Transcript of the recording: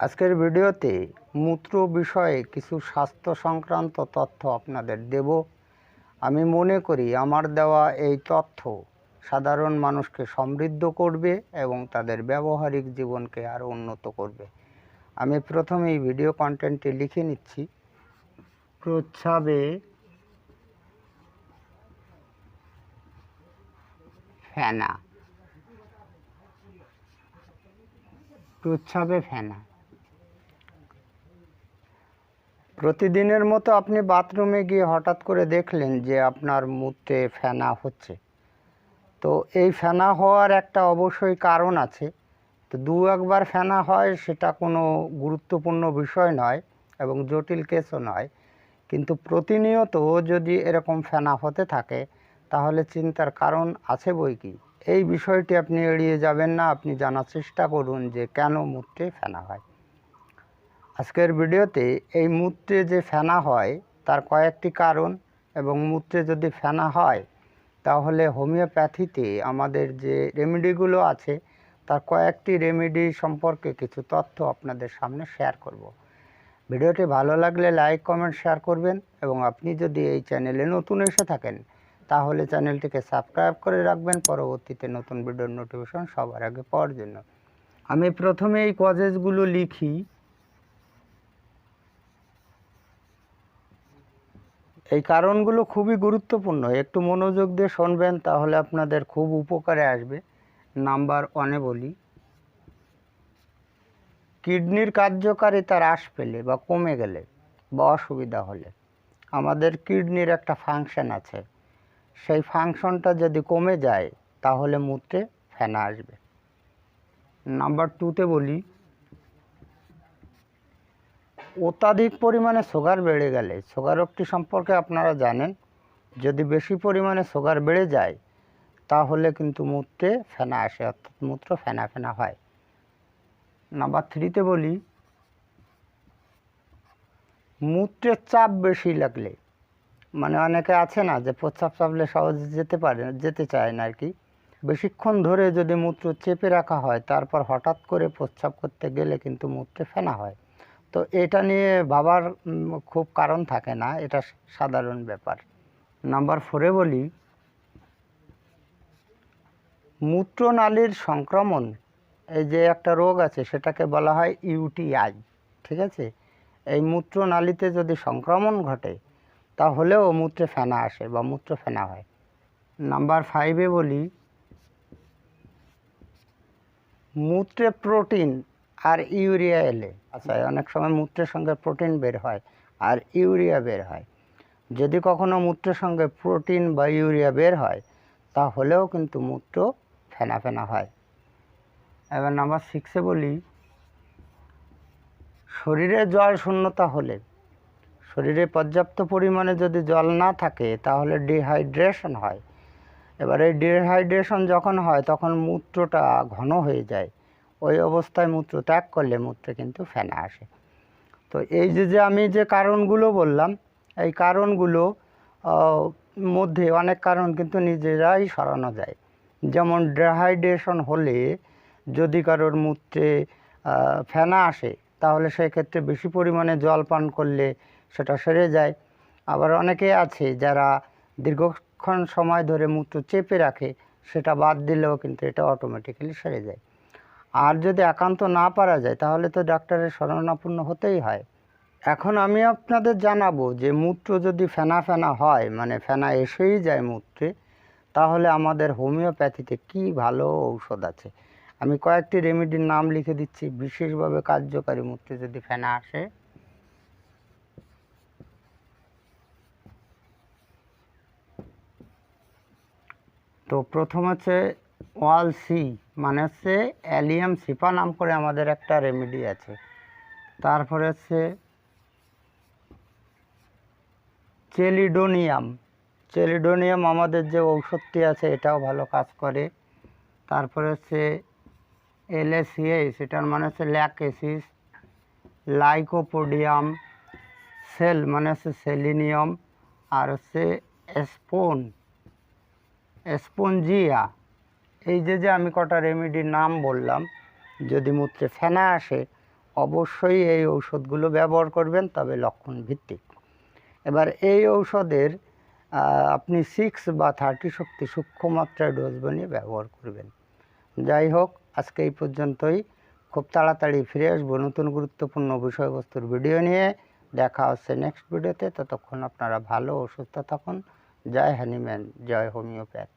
আজকের ভিডিওতে মূত্র বিষয়ে কিছু স্বাস্থ্য সংক্রান্ত তথ্য আপনাদের দেব। আমি মনে করি আমার দেওয়া এই তথ্য সাধারণ মানুষকে সমৃদ্ধ করবে এবং তাদের ব্যবহারিক জীবনকে আরও উন্নত করবে। আমি প্রথমে এই ভিডিও কন্টেন্টটি লিখে নিচ্ছি। প্রচ্ছাবে ফেনা। প্রচ্ছাবে ফেনা। প্রতিদিনের মতো আপনি বাথরুমে গিয়ে হঠাৎ করে দেখলেন যে আপনার মূত্রে ফেনা হচ্ছে। তো এই ফেনা হওয়ার একটা অবশ্যই কারণ আছে। তো দু একবার ফেনা হয় সেটা কোনো গুরুত্বপূর্ণ বিষয় নয় এবং জটিল কেসও নয়। কিন্তু প্রতিনিয়ত যদি এরকম ফেনা হতে থাকে, তাহলে চিন্তার কারণ আছে বই কি? এই বিষয়টি আপনি এড়িয়ে যাবেন না, আপনি জানার চেষ্টা করুন যে কেন মূত্রে ফেনা হয়। আজকের ভিডিওতে এই মূত্রে যে ফেনা হয়, তার কয়েকটি কারণ এবং মূত্রে যদি ফেনা হয়, তাহলে হোমিওপ্যাথিতে আমাদের যে রেমেডিগুলো আছে, তার কয়েকটি রেমেডি সম্পর্কে কিছু তথ্য আপনাদের সামনে শেয়ার করব। ভিডিওটি ভালো লাগলে লাইক, কমেন্ট, শেয়ার করবেন এবং আপনি যদি এই চ্যানেলে নতুন এসে থাকেন, তাহলে চ্যানেলটিকে সাবস্ক্রাইব করে রাখবেন পরবর্তীতে নতুন ভিডিওর নোটিফিকেশন সবার আগে পাওয়ার জন্য আমি প্রথমে এই কজেসগুলো লিখি এই কারণগুলো খুবই গুরুত্বপূর্ণ। একটু মনোযোগ দিয়ে শুনবেন, তাহলে আপনাদের খুব উপকারে আসবে। নাম্বার ওয়ানে বলি। কিডনির কার্যকারিতা হ্রাস পেলে বা কমে গেলে বা অসুবিধা হলে আমাদের কিডনির একটা ফাংশন আছে। সেই ফাংশনটা যদি কমে যায়, তাহলে মূত্রে ফেনা আসবে। নাম্বার টুতে বলি। অত্যাধিক পরিমাণে সুগার বেড়ে গেলে সুগার রোগটি সম্পর্কে আপনারা জানেন, যদি বেশি পরিমাণে সুগার বেড়ে যায়, তাহলে কিন্তু মূত্রে ফেনা আসে, অর্থাৎ মূত্র ফেনা ফেনা হয়। নাম্বার থ্রিতে বলি মূত্রের চাপ বেশি লাগলে মানে অনেকে আছে না যে প্রস্রাব চাপলে সহজে যেতে পারে, যেতে চায় না আর কি, বেশিক্ষণ ধরে যদি মূত্র চেপে রাখা হয়, তারপর হঠাৎ করে প্রস্রাব করতে গেলে কিন্তু মূত্রে ফেনা হয়। তো এটা নিয়ে ভাবার খুব কারণ থাকে না, এটা সাধারণ ব্যাপার। নাম্বার ফোরে বলি, মূত্রনালীর সংক্রমণ, এই যে একটা রোগ আছে, সেটাকে বলা হয় ইউটিআই ঠিক আছে? এই মূত্রনালীতে যদি সংক্রমণ ঘটে, তাহলেও মূত্রে ফেনা আসে বা মূত্র ফেনা হয়। নাম্বার ফাইভে বলি, মূত্রে প্রোটিন আর ইউরিয়া এলে আচ্ছা অনেক সময় মূত্রের সঙ্গে প্রোটিন বের হয়, আর ইউরিয়া বের হয়। যদি কখনো মূত্রের সঙ্গে প্রোটিন বা ইউরিয়া বের হয়, তাহলেও কিন্তু মূত্র ফেনা ফেনা হয়। এবার নাম্বার সিক্সে বলি, শরীরে জল শূন্যতা হলে, শরীরে পর্যাপ্ত পরিমাণে যদি জল না থাকে, তাহলে ডিহাইড্রেশন হয়। এবার এই ডিহাইড্রেশন যখন হয়, তখন মূত্রটা ঘন হয়ে যায়। ওই অবস্থায় মূত্র ত্যাগ করলে মূত্রে কিন্তু ফেনা আসে। তো এই যে যে আমি যে কারণগুলো বললাম, এই কারণগুলো মধ্যে অনেক কারণ কিন্তু নিজেরাই সরানো যায়। যেমন ডিহাইড্রেশন হলে যদি কারোর মূত্রে ফেনা আসে, তাহলে সেক্ষেত্রে বেশি পরিমাণে জল পান করলে সেটা সেরে যায়। আবার অনেকে আছে যারা দীর্ঘক্ষণ সময় ধরে মূত্র চেপে রাখে, সেটা বাদ দিলেও কিন্তু এটা অটোমেটিক্যালি সেরে যায়। আর যদি একান্ত না পারা যায়, তাহলে তো ডাক্তারের শরণাপন্ন হতেই হয়। এখন আমি আপনাদের জানাব যে মূত্র যদি ফেনা ফেনা হয় মানে ফেনা এসেই যায় মূত্রে, তাহলে আমাদের হোমিওপ্যাথিতে কি ভালো ঔষধ আছে? আমি কয়েকটি রেমেডির নাম লিখে দিচ্ছি, বিশেষভাবে কার্যকারী মূত্রে যদি ফেনা আসে। তো প্রথম আছে ওয়াল সি। মানে হচ্ছে অ্যালিয়াম সিপা নাম করে আমাদের একটা রেমেডি আছে। তারপরে হচ্ছে চেলিডোনিয়াম। চেলিডোনিয়াম আমাদের যে ঔষধটি আছে, এটাও ভালো কাজ করে। তারপরে হচ্ছে এলএসিএস এটার মানে হচ্ছে ল্যাকেসিস লাইকোপোডিয়াম, সেল মানে হচ্ছে সেলিনিয়াম, আর হচ্ছে স্পোন স্পঞ্জিয়া এই যে যে আমি কটা রেমেডির নাম বললাম, যদি মূত্রে ফেনা আসে, অবশ্যই এই ঔষধগুলো ব্যবহার করবেন, তবে লক্ষণ ভিত্তিক এবার এই ঔষধের আপনি সিক্স বা থার্টি শক্তি সূক্ষ্ম মাত্রায় ডোজ বানিয়ে ব্যবহার করবেন। যাই হোক, আজকে এই পর্যন্তই। খুব তাড়াতাড়ি ফিরে আসব নতুন গুরুত্বপূর্ণ বিষয়বস্তুর ভিডিও নিয়ে। দেখা হচ্ছে নেক্সট ভিডিওতে ততক্ষণ আপনারা ভালো ও সুস্থ থাকুন। জয় হ্যানিম্যান জয় হোমিওপ্যাথ।